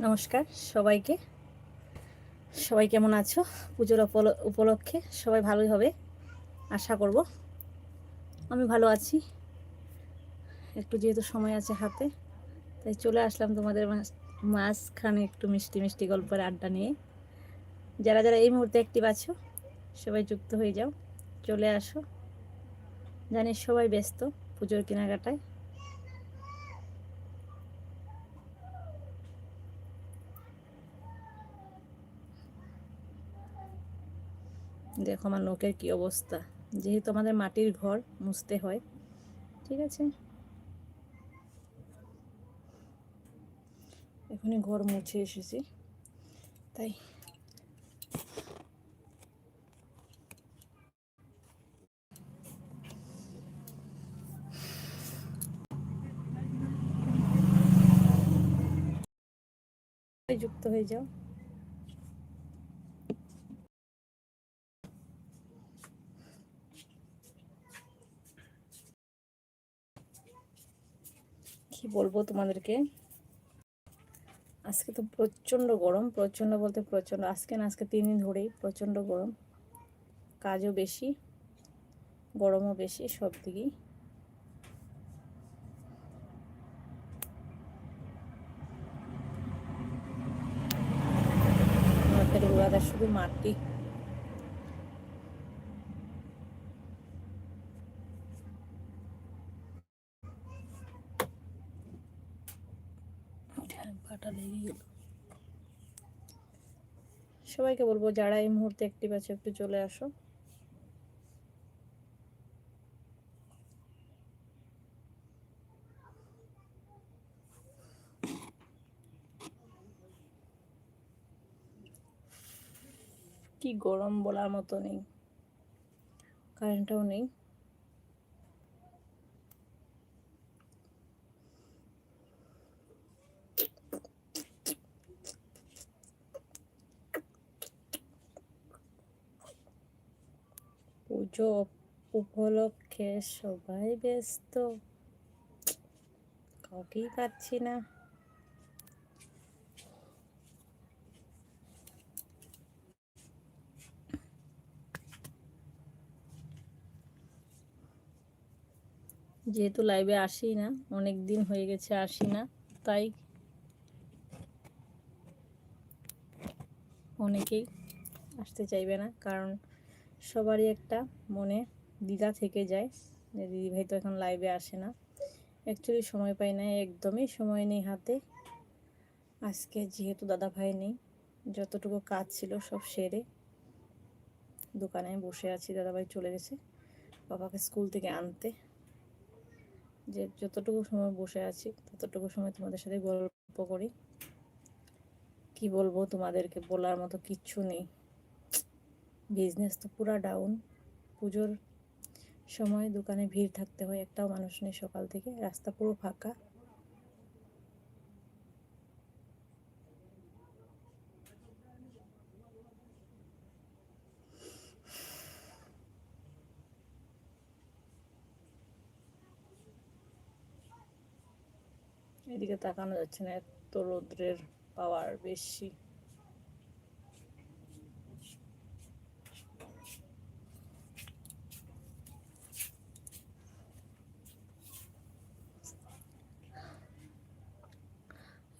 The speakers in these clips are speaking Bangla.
নমস্কার সবাইকে। সবাই কেমন আছো? পুজোর উপল- উপলক্ষে সবাই ভালোই হবে, আশা করব। আমি ভালো আছি। একটু যেহেতু সময় আছে হাতে, তাই চলে আসলাম তোমাদের মাঝ- মাঝখানে একটু মিষ্টি মিষ্টি গল্পের আড্ডা নিয়ে। যারা যারা এই মুহূর্তে অ্যাক্টিভ আছো, সবাই যুক্ত হয়ে যাও, চলে আসো। জানি সবাই ব্যস্ত পুজোর কেনাকাটায়। দেখো আমার নোকের কি অবস্থা। যেহেতু আমাদের মাটির ঘর মুছতে হয়, ঠিক আছে? এখনই ঘর মুছে এসেছি, তাই। যুক্ত হয়ে যাও। বলব তোমাদেরকে? আজকে তো প্রচণ্ড গরম, প্রচণ্ড বলতে প্রচণ্ড, আজকে না, আজকে তিন দিন ধরেই প্রচণ্ড গরম। কাজও বেশি, গরমও বেশি, সব দিকেই। শুধু মাটি। পাটা লেগে গেল। সবাইকে বলব যারা এই মুহূর্তে অ্যাক্টিভ আছে, একটু চলে আসো। কি গরম বলার মতো নেই। কারেন্টটাও নেই। পুজো উপলক্ষে সবাই ব্যস্ত। কাউকেই পাচ্ছি না। যেহেতু লাইভে আসি না অনেক দিন হয়ে গেছে আসি না, তাই অনেকেই আসতে চাইবে না, কারণ সবারই একটা মনে দ্বিধা থেকে যায় যে দিদিভাই তো এখন লাইভে আসে না। অ্যাকচুয়ালি সময় পাই না একদমই সময় নেই হাতে। আজকে যেহেতু দাদা ভাই নেই, যতটুকু কাজ ছিল সব সেরে দোকানে বসে আছি দাদাভাই চলে গেছে বাবাকে স্কুল থেকে আনতে। যে যতটুকু সময় বসে আছি, ততটুকু সময় তোমাদের সাথে গল্প করি। কি বলব তোমাদেরকে বলার মতো কিচ্ছু নেই। বিজনেস তো পুরা ডাউন পুজোর সময় দোকানে ভিড় থাকতে হয়, একটাও মানুষ নেই সকাল থেকে, রাস্তা পুরো ফাঁকা। এদিকে তাকানো যাচ্ছে না, এত রৌদ্রের পাওয়ার বেশি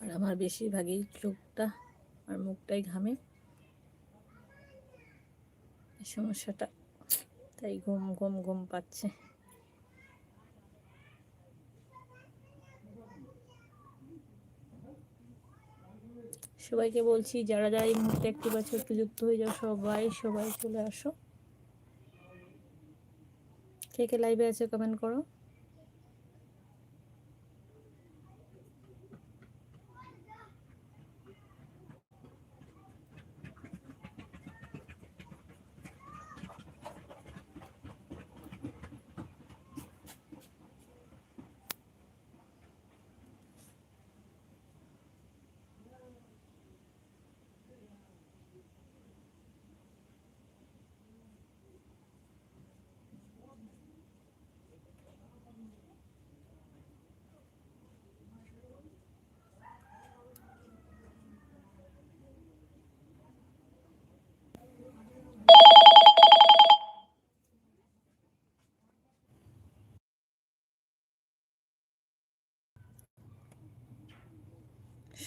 আর আমার বেশিরভাগই চোখটা আর মুখটাই ঘামে। সমস্যাটা তাই ঘুম ঘুম ঘুম পাচ্ছে। সবাইকে বলছি, যারা যারা এই মুহূর্তে একটু আছে একটু যুক্ত হয়ে যাও, সবাই সবাই চলে আসো। কে কে লাইভে আছে কমেন্ট করো।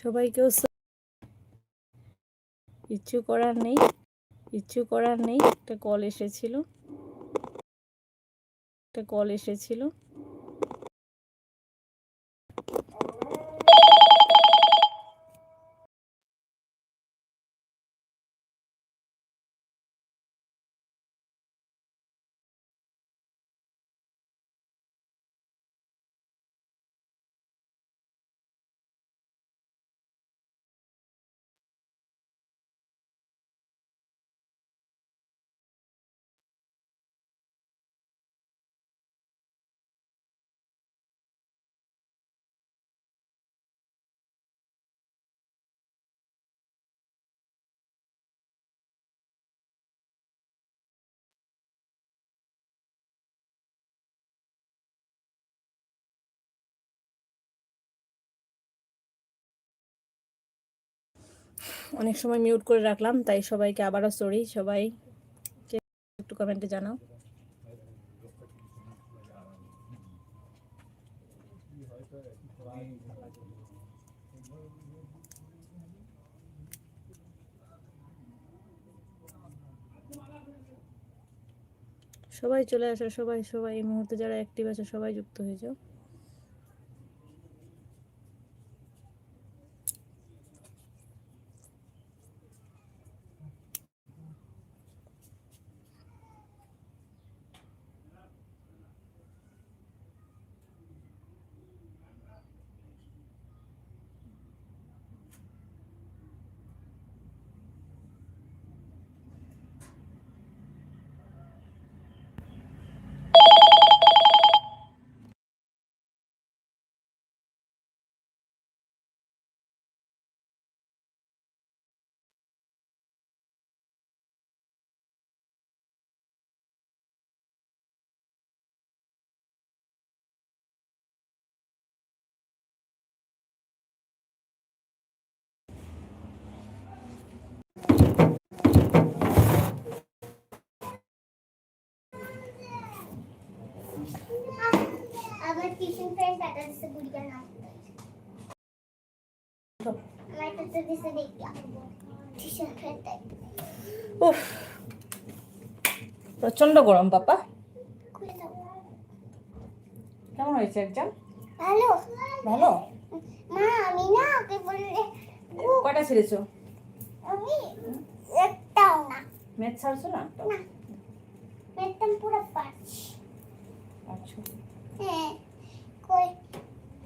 সবাইকেও কিচ্ছু করার নেই কিচ্ছু করার নেই। একটা কল এসেছিল। একটা কল এসেছিল। অনেক সময় মিউট করে রাখলাম, তাই সবাইকে আবারও সরি সবাই একটু কমেন্টে জানাও। সবাই চলে আসো, সবাই সবাই, এই মুহূর্তে যারা অ্যাক্টিভ আছে, সবাই যুক্ত হয়ে যাও আমার টিউশন ফ্রেন্ড দিছে নাম দিছে দেখিয়া উফ প্রচণ্ড গরম দাও কেমন হয়েছে এক্সাম হ্যালো ভালো? মা আমি না ওকে বললে? কয়টা ছেড়েছো? আমি একটাও না। ম্যাথ ছাড়ছো না? না। একদম পুরো পাচ্ছি আচ্ছা। হ্যাঁ।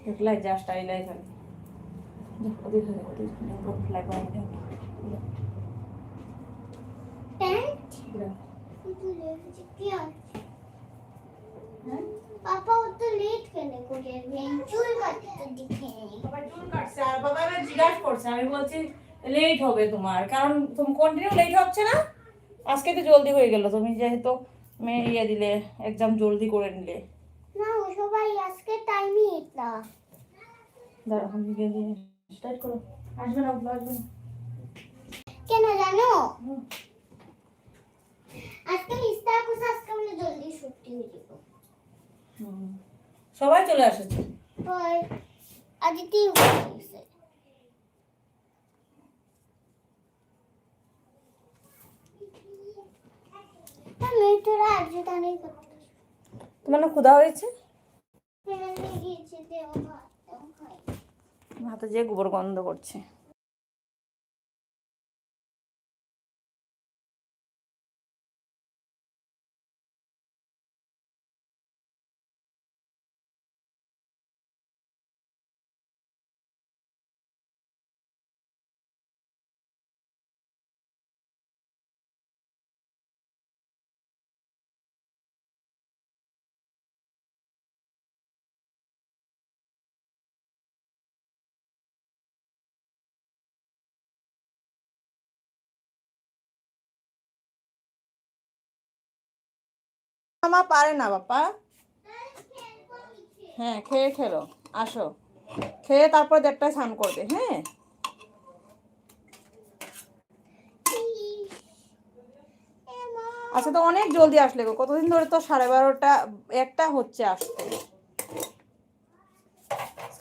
জাস্ট ফ্লাই লেগেছে কি আছে হ্যাঁ? পাপা ও লেট কেন করে চুল কাটতে দেখে বাবা চুল কাটছে আর বাবা এবার জিজ্ঞাসা করছে আমি বলছি লেট হবে তোমার কারণ তুমি কন্টিনিউ লেট হচ্ছে না? আজকে তো জলদি হয়ে গেল তুমি যেহেতু মেয়ে ইয়ে দিলে এক্সাম জলদি করে নিলে। না সবাই আজকে টাইমই এটা দাঁড়াও আমি গিয়ে স্টার্ট করো। আসবে না আসবে না। কেন জানো? আজকে ইস্তার কুছ আজকে আমরা জলদি ছুটি হয়ে যাব। সবাই চলে আসেছে পর আদিতি হয়েছে তোমার না ক্ষুধা হয়েছে? হাতে যে গোবর গন্ধ করছে। মা পারে না বাবা হ্যাঁ খেয়ে খেলো, আসো। খেয়ে তারপর দেড়টায় স্নান করবে হ্যাঁ? আচ্ছা তো অনেক জলদি আসলে গো, কতদিন ধরে তো সাড়ে বারোটা, একটা হচ্ছে আসতে।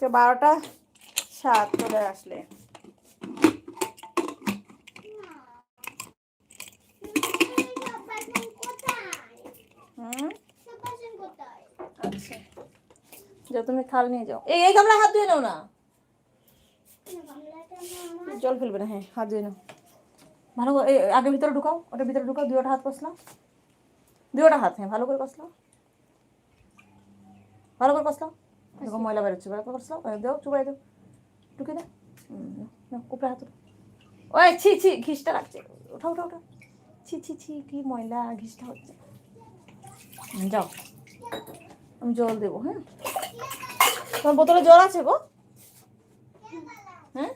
বারোটা সাত আসলে। যাও তুমি থাল নিয়ে যাও। এই এই গামলা হাত ধুয়ে নাও না। জল ফেলবে না হ্যাঁ হাত ধুয়ে নাও। ভালো করে এই আগে ভিতরে ঢুকাও ওটা ভিতরে ঢুকাও দুয়োটা হাত কষলাও দুয়োটা হাত হ্যাঁ ভালো করে কষলাও। ভালো করে কষলাও। এরকম ময়লা বেরোচ্ছে ভালো করে কষলাও। এই দাও চুবাই দাও। ঢুকে নাও, উপরে হাত ওই ছি ছি ঘিসটা রাখছে ওঠা ওঠা ওঠা ছি ছি ছি কি ময়লা ঘিসটা হচ্ছে। যাও। আমি জল দেবো হ্যাঁ। তোমার বোতলে জল আছে গো? হ্যাঁ?